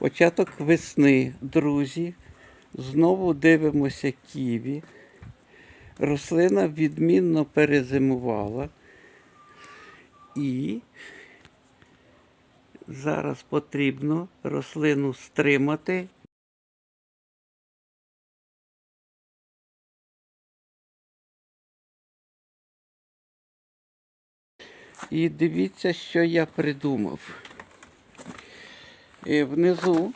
Початок весни, друзі. Знову дивимося ківі. Рослина відмінно перезимувала. І зараз потрібно рослину стримати. І дивіться, що я придумав. Внизу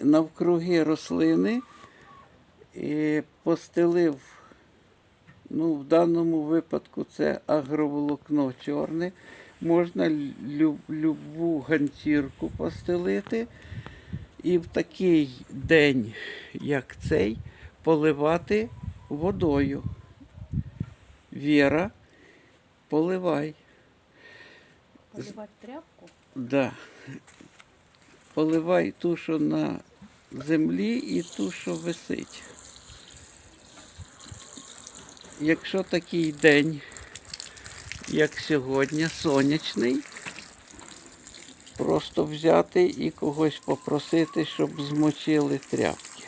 навкруги рослини е, постелив, ну, в даному випадку це агроволокно чорне. Можна лю- любу ганчірку постелити і в такий день, як цей, поливати водою. Віра, поливай. Поливати тряпку. Да. Поливай ту, що на землі, і ту, що висить. Якщо такий день, як сьогодні, сонячний, просто взяти і когось попросити, щоб змочили тряпки.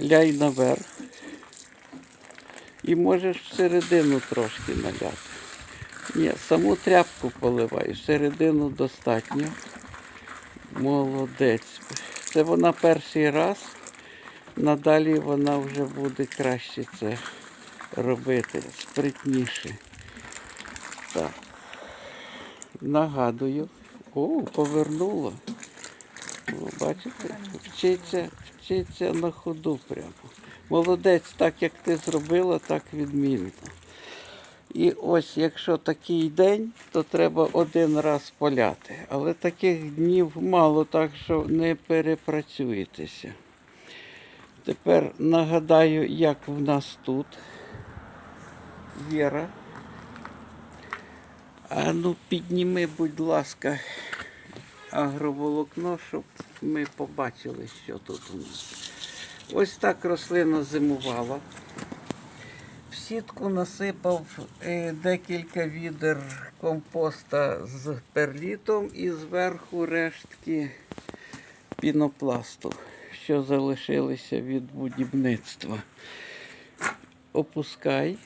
Ляй наверх. І можеш всередину трошки наляти. Ні, саму тряпку поливаю, середину достатньо. Молодець. Це вона перший раз. Надалі вона вже буде краще це робити, спритніше. Так. Нагадую. О, повернула. Бачите, вчиться, вчиться на ходу прямо. Молодець, так як ти зробила, так відмінно. І ось якщо такий день, то треба один раз поляти. Але таких днів мало, так що не перепрацюєтеся. Тепер нагадаю, як в нас тут. Віра. А ну підніми, будь ласка, агроволокно, щоб ми побачили, що тут у нас. Ось так рослина зимувала. Сітку насипав е, декілька відер компоста з перлітом і зверху рештки пінопласту, що залишилися від будівництва. Опускай.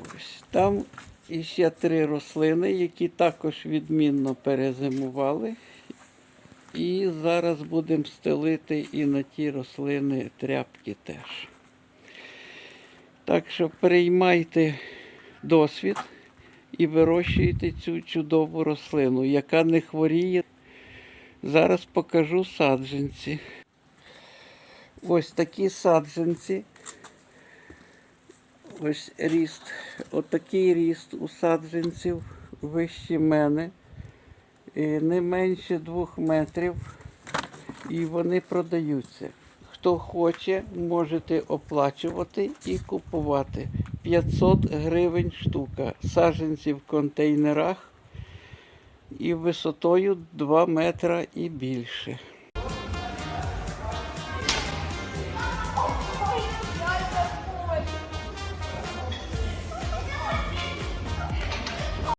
Ось там іще три рослини, які також відмінно перезимували. І зараз будемо стелити і на ті рослини тряпки теж. Так що приймайте досвід і вирощуйте цю чудову рослину, яка не хворіє. Зараз покажу саджанці. Ось такі саджанці. Ось ріст. Отакий ріст у саджанців вище мене. Е, Не менше двох метрів. І вони продаються. Хто хоче, можете оплачувати і купувати. 500 гривень штука. Саджанці в контейнерах і висотою 2 метра і більше.